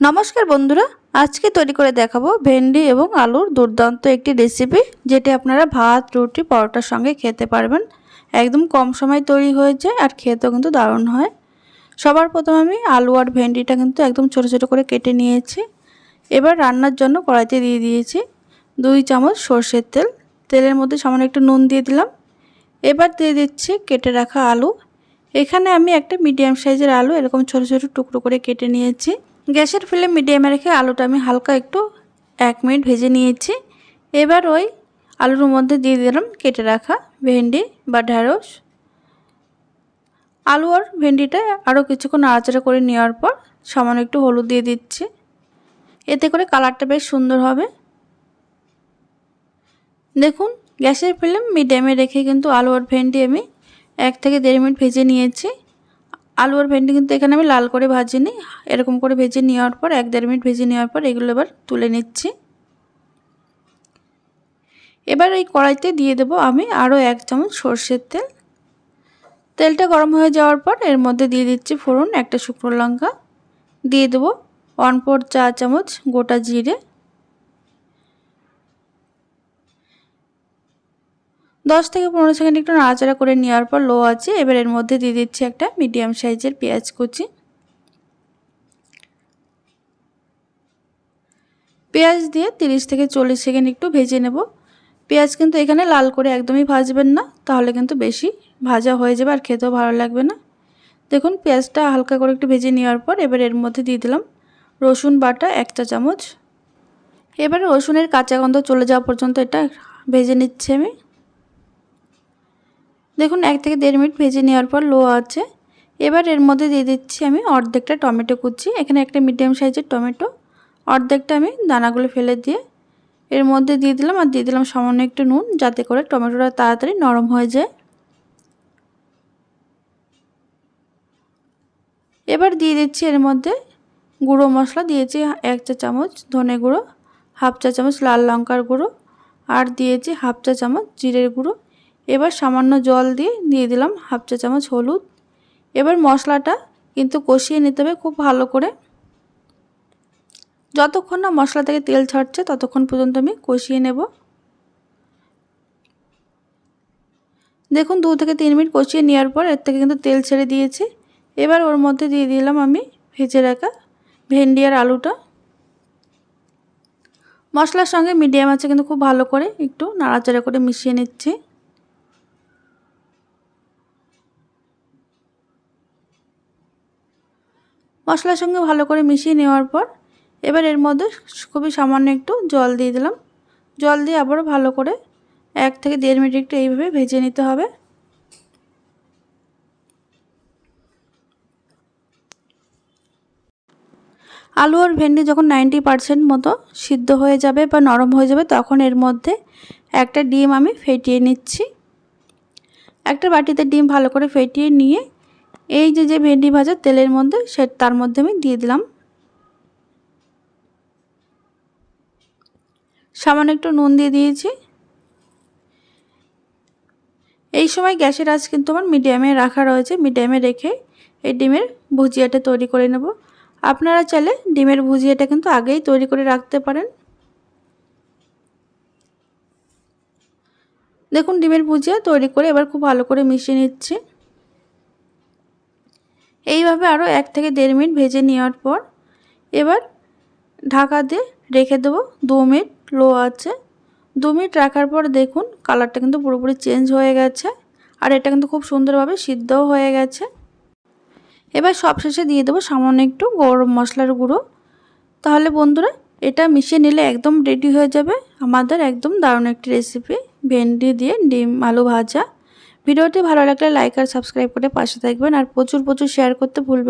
নমস্কার বন্ধুরা, আজকে তৈরি করে দেখাবো ভেন্ডি এবং আলুর দুর্দান্ত একটি রেসিপি যেটি আপনারা ভাত, রুটি, পরোটার সঙ্গে খেতে পারবেন। একদম কম সময় তৈরি হয়ে যায় আর খেতেও কিন্তু দারুণ হয়। সবার প্রথম আমি আলু আর ভেন্ডিটা কিন্তু একদম ছোট ছোট করে কেটে নিয়েছি। এবার রান্নার জন্য কড়াইতে দিয়ে দিয়েছি দুই চামচ সর্ষের তেল। তেলের মধ্যে সামান্য একটু নুন দিয়ে দিলাম। এবার দিয়ে দিচ্ছি কেটে রাখা আলু। এখানে আমি একটা মিডিয়াম সাইজের আলু এরকম ছোট ছোট টুকরো করে কেটে নিয়েছি। গ্যাসের ফ্লেম মিডিয়ামে রেখে আলুটা আমি হালকা একটু এক মিনিট ভেজে নিয়েছি। এবার ওই আলুর মধ্যে দিয়ে দিলাম কেটে রাখা ভেন্ডি বা ঢ্যাঁড়স আলু আর ভেন্ডিটা আরও কিছুক্ষণ নাড়াচাড়া করে নেওয়ার পর সামান্য একটু হলুদ দিয়ে দিচ্ছি। এতে করে কালারটা বেশ সুন্দর হবে। দেখুন, গ্যাসের ফ্লেম মিডিয়ামে রেখে কিন্তু আলু আর ভেন্ডি আমি এক থেকে দেড় মিনিট ভেজে নিয়েছি। আলু আর ভেন্ডি কিন্তু এখানে আমি লাল করে ভাজিনি। এরকম করে ভেজে নেওয়ার পর, এক দেড় মিনিট ভেজে নেওয়ার পর এগুলো এবার তুলে নিচ্ছি। এবার এই কড়াইতে দিয়ে দেবো আমি আরও এক চামচ সর্ষের তেল। তেলটা গরম হয়ে যাওয়ার পর এর মধ্যে দিয়ে দিচ্ছি ফোড়ন, একটা শুকনো লঙ্কা। দিয়ে দেবো ওয়ান ফোর চা চামচ গোটা জিরে। দশ থেকে পনেরো সেকেন্ড একটু নাড়াচাড়া করে নেওয়ার পর লো আছে, এবার এর মধ্যে দিয়ে দিচ্ছি একটা মিডিয়াম সাইজের পেঁয়াজ কুচি। পেঁয়াজ দিয়ে তিরিশ থেকে চল্লিশ সেকেন্ড একটু ভেজে নেব। পেঁয়াজ কিন্তু এখানে লাল করে একদমই ভাজবেন না, তাহলে কিন্তু বেশি ভাজা হয়ে যাবে আর খেতেও ভালো লাগবে না। দেখুন, পেঁয়াজটা হালকা করে একটু ভেজে নেওয়ার পর এবার এর মধ্যে দিয়ে দিলাম রসুন বাটা এক চা চামচ। এবার রসুনের কাঁচা গন্ধ চলে যাওয়া পর্যন্ত এটা ভেজে নিচ্ছি আমি। দেখুন, এক থেকে দেড় মিনিট ভেজে নেওয়ার পর লো আছে। এবার এর মধ্যে দিয়ে দিচ্ছি আমি অর্ধেকটা টমেটো কুচি। এখানে একটা মিডিয়াম সাইজের টমেটো। অর্ধেকটা আমি দানাগুলো ফেলে দিয়ে এর মধ্যে দিয়ে দিলাম আর দিয়ে দিলাম সামান্য একটু নুন যাতে করে টমেটোটা তাড়াতাড়ি নরম হয়ে যায়। এবার দিয়ে দিচ্ছি এর মধ্যে গুঁড়ো মশলা, দিয়েছি এক চা চামচ ধনে গুঁড়ো, হাফ চা চামচ লাল লঙ্কার গুঁড়ো, আর দিয়েছি হাফ চা চামচ জিরের গুঁড়ো। এবার সামান্য জল দিয়ে দিয়ে দিলাম হাফ চা চামচ হলুদ। এবার মশলাটা কিন্তু কষিয়ে নিতে হবে খুব ভালো করে। যতক্ষণ না মশলা থেকে তেল ছাড়ছে ততক্ষণ পর্যন্ত আমি কষিয়ে নেব। দেখুন দু থেকে তিন মিনিট কষিয়ে নেওয়ার পর এর থেকে কিন্তু তেল ছেড়ে দিয়েছে। এবার ওর মধ্যে দিয়ে দিলাম আমি ভেজে রাখা ভেন্ডি আর আলুটা। মশলার সঙ্গে মিডিয়াম আছে কিন্তু খুব ভালো করে একটু নাড়াচাড়া করে মিশিয়ে নিচ্ছি। মশলার সঙ্গে ভালো করে মিশিয়ে নেওয়ার পর এবার এর মধ্যে খুবই সামান্য একটু জল দিয়ে দিলাম। জল দিয়ে আবারও ভালো করে এক থেকে দেড় মিনিট একটু এইভাবে ভেজে নিতে হবে। আলু আর ভেন্ডি যখন নাইনটি পারসেন্ট মতো সিদ্ধ হয়ে যাবে বা নরম হয়ে যাবে, তখন এর মধ্যে একটা ডিম আমি ফেটিয়ে নিচ্ছি। একটা বাটিতে ডিম ভালো করে ফেটিয়ে নিয়ে এই যে যে ভেন্ডি ভাজা, তেলের মধ্যে সে, তার মধ্যে আমি দিয়ে দিলাম। সামান্য একটু নুন দিয়ে দিয়েছি। এই সময় গ্যাসের আঁচ কিন্তু আমার মিডিয়ামে রাখা রয়েছে। মিডিয়ামে রেখে এই ডিমের ভুজিয়াটা তৈরি করে নেব। আপনারা চাইলে ডিমের ভুজিয়াটা কিন্তু আগেই তৈরি করে রাখতে পারেন। দেখুন, ডিমের ভুজিয়া তৈরি করে এবার খুব ভালো করে মিশিয়ে নিচ্ছি। এইভাবে আরও এক থেকে দেড় মিনিট ভেজে নেওয়ার পর এবার ঢাকা দিয়ে রেখে দেবো দু মিনিট, লো আছে দু মিনিট রাখার পর দেখুন কালারটা কিন্তু পুরোপুরি চেঞ্জ হয়ে গেছে আর এটা কিন্তু খুব সুন্দরভাবে সিদ্ধও হয়ে গেছে। এবার সবশেষে দিয়ে দেবো সামান্য একটু গরম মশলার গুঁড়ো। তাহলে বন্ধুরা, এটা মিশিয়ে নিলে একদম রেডি হয়ে যাবে আমাদের একদম দারুণ একটি রেসিপি ভেন্ডি দিয়ে ডিম আলু ভাজা। ভিডিওটি ভালো লাগলে লাইক আর সাবস্ক্রাইব করে পাশে থাকবেন আর প্রচুর প্রচুর শেয়ার করতে ভুলবেন